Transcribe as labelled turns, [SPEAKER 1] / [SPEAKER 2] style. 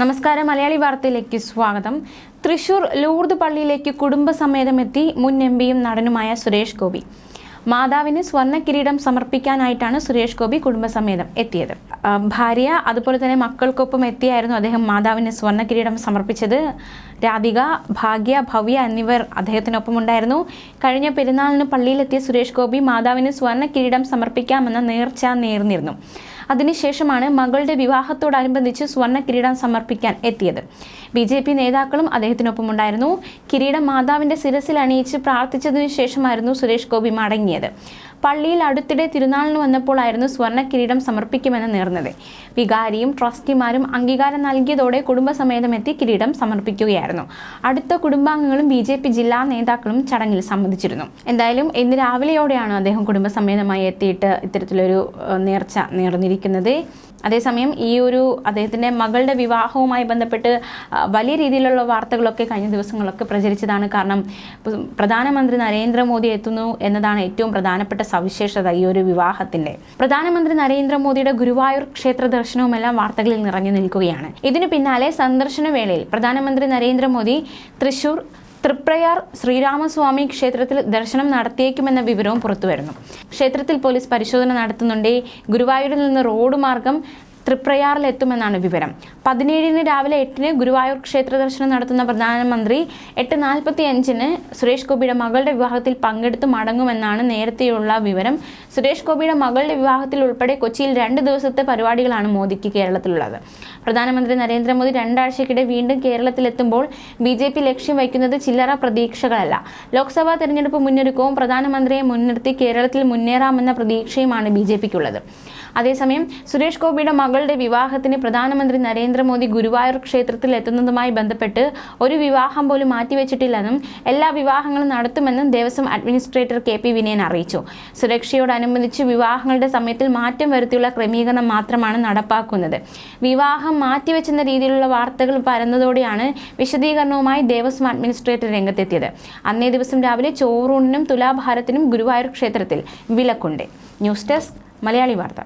[SPEAKER 1] നമസ്കാരം. മലയാളി വാർത്തയിലേക്ക് സ്വാഗതം. തൃശൂർ ലൂർദ് പള്ളിയിലേക്ക് കുടുംബസമേതമെത്തി മുൻ എം പിയും നടനുമായ സുരേഷ് ഗോപി. മാതാവിന് സ്വർണ കിരീടം സമർപ്പിക്കാനായിട്ടാണ് സുരേഷ് ഗോപി കുടുംബസമേതം എത്തിയത്. ഭാര്യ അതുപോലെ തന്നെ മക്കൾക്കൊപ്പം എത്തിയായിരുന്നു അദ്ദേഹം മാതാവിന് സ്വർണ കിരീടം സമർപ്പിച്ചത്. രാധിക ഭാഗ്യ ഭവ്യ എന്നിവർ അദ്ദേഹത്തിനൊപ്പം ഉണ്ടായിരുന്നു കഴിഞ്ഞ പെരുന്നാളിന് പള്ളിയിലെത്തിയ സുരേഷ് ഗോപി മാതാവിന് സ്വർണ കിരീടം സമർപ്പിക്കാമെന്ന നേർച്ച നേർന്നിരുന്നു. അതിനുശേഷമാണ് മകളുടെ വിവാഹത്തോടനുബന്ധിച്ച് സ്വർണ കിരീടം സമർപ്പിക്കാൻ എത്തിയത്. ബി ജെ പി നേതാക്കളും അദ്ദേഹത്തിനൊപ്പം ഉണ്ടായിരുന്നു കിരീടം മാതാവിന്റെ ശിരസിൽ അണിയിച്ച് പ്രാർത്ഥിച്ചതിനു ശേഷമായിരുന്നു സുരേഷ് ഗോപി മടങ്ങിയത്. പള്ളിയിൽ അടുത്തിടെ തിരുനാളിന് വന്നപ്പോഴായിരുന്നു സ്വർണ കിരീടം സമർപ്പിക്കുമെന്ന് നേർന്നത്. വികാരിയും ട്രസ്റ്റിമാരും അംഗീകാരം നൽകിയതോടെ കുടുംബസമേതം എത്തി കിരീടം സമർപ്പിക്കുകയായിരുന്നു. അടുത്ത കുടുംബാംഗങ്ങളും ബി ജെ പി ജില്ലാ നേതാക്കളും ചടങ്ങിൽ സംബന്ധിച്ചിരുന്നു. എന്തായാലും ഇന്ന് രാവിലെയോടെയാണ് അദ്ദേഹം കുടുംബസമേതമായി എത്തിയിട്ട് ഇത്തരത്തിലൊരു നേർച്ച നേർന്നിരിക്കുന്നത്. അതേസമയം ഈ ഒരു അദ്ദേഹത്തിന്റെ മകളുടെ വിവാഹവുമായി ബന്ധപ്പെട്ട് വലിയ രീതിയിലുള്ള വാർത്തകളൊക്കെ കഴിഞ്ഞ ദിവസങ്ങളൊക്കെ പ്രചരിച്ചതാണ് കാരണം പ്രധാനമന്ത്രി നരേന്ദ്രമോദി എത്തുന്നു എന്നതാണ് ഏറ്റവും പ്രധാനപ്പെട്ട സവിശേഷത ഈ ഒരു വിവാഹത്തിന്റെ. പ്രധാനമന്ത്രി നരേന്ദ്രമോദിയുടെ ഗുരുവായൂർ ക്ഷേത്ര ദർശനവുമെല്ലാം വാർത്തകളിൽ നിറഞ്ഞു നിൽക്കുകയാണ്. ഇതിനു പിന്നാലെ സന്ദർശന വേളയിൽ പ്രധാനമന്ത്രി നരേന്ദ്രമോദി തൃശൂർ തൃപ്രയാർ ശ്രീരാമസ്വാമി ക്ഷേത്രത്തിൽ ദർശനം നടത്തിയേക്കുമെന്ന വിവരവും പുറത്തുവരുന്നു. ക്ഷേത്രത്തിൽ പോലീസ് പരിശോധന നടത്തുന്നുണ്ട്. ഗുരുവായൂരിൽ നിന്ന് റോഡ് മാർഗം തൃപ്രയാറിലെത്തുമെന്നാണ് വിവരം. പതിനേഴിന് രാവിലെ എട്ടിന് ഗുരുവായൂർ ക്ഷേത്ര ദർശനം നടത്തുന്ന പ്രധാനമന്ത്രി എട്ട് നാൽപ്പത്തി അഞ്ചിന് സുരേഷ് ഗോപിയുടെ മകളുടെ വിവാഹത്തിൽ പങ്കെടുത്ത് മടങ്ങുമെന്നാണ് നേരത്തെയുള്ള വിവരം. സുരേഷ് ഗോപിയുടെ മകളുടെ വിവാഹത്തിൽ ഉൾപ്പെടെ കൊച്ചിയിൽ രണ്ട് ദിവസത്തെ പരിപാടികളാണ് മോദിക്ക് കേരളത്തിലുള്ളത്. പ്രധാനമന്ത്രി നരേന്ദ്രമോദി രണ്ടാഴ്ചക്കിടെ വീണ്ടും കേരളത്തിലെത്തുമ്പോൾ ബി ജെ പി ലക്ഷ്യം വയ്ക്കുന്നത് ചില്ലറ പ്രതീക്ഷകളല്ല. ലോക്സഭാ തെരഞ്ഞെടുപ്പ് മുന്നൊരുക്കവും പ്രധാനമന്ത്രിയെ മുൻനിർത്തി കേരളത്തിൽ മുന്നേറാമെന്ന പ്രതീക്ഷയുമാണ് ബി ജെ പിക്കുള്ളത് അതേസമയം സുരേഷ് ഗോപിയുടെ മകളുടെ വിവാഹത്തിന് പ്രധാനമന്ത്രി നരേന്ദ്രമോദി ഗുരുവായൂർ ക്ഷേത്രത്തിൽ എത്തുന്നതുമായി ബന്ധപ്പെട്ട് ഒരു വിവാഹം പോലും മാറ്റിവെച്ചിട്ടില്ലെന്നും എല്ലാ വിവാഹങ്ങളും നടത്തുമെന്നും Devaswom administrator K P Vinayan അറിയിച്ചു. സുരക്ഷയോടനുബന്ധിച്ച് വിവാഹങ്ങളുടെ സമയത്തിൽ മാറ്റം വരുത്തിയുള്ള ക്രമീകരണം മാത്രമാണ് നടപ്പാക്കുന്നത്. വിവാഹം മാറ്റിവെച്ചെന്ന രീതിയിലുള്ള വാർത്തകൾ പരന്നതോടെയാണ് വിശദീകരണവുമായി ദേവസ്വം അഡ്മിനിസ്ട്രേറ്റർ രംഗത്തെത്തിയത്. അന്നേ ദിവസം രാവിലെ ചോറൂണിനും തുലാഭാരത്തിനും ഗുരുവായൂർ ക്ഷേത്രത്തിൽ വിലക്കുണ്ട്. ന്യൂസ് ഡെസ്ക് മലയാളി വാർത്ത.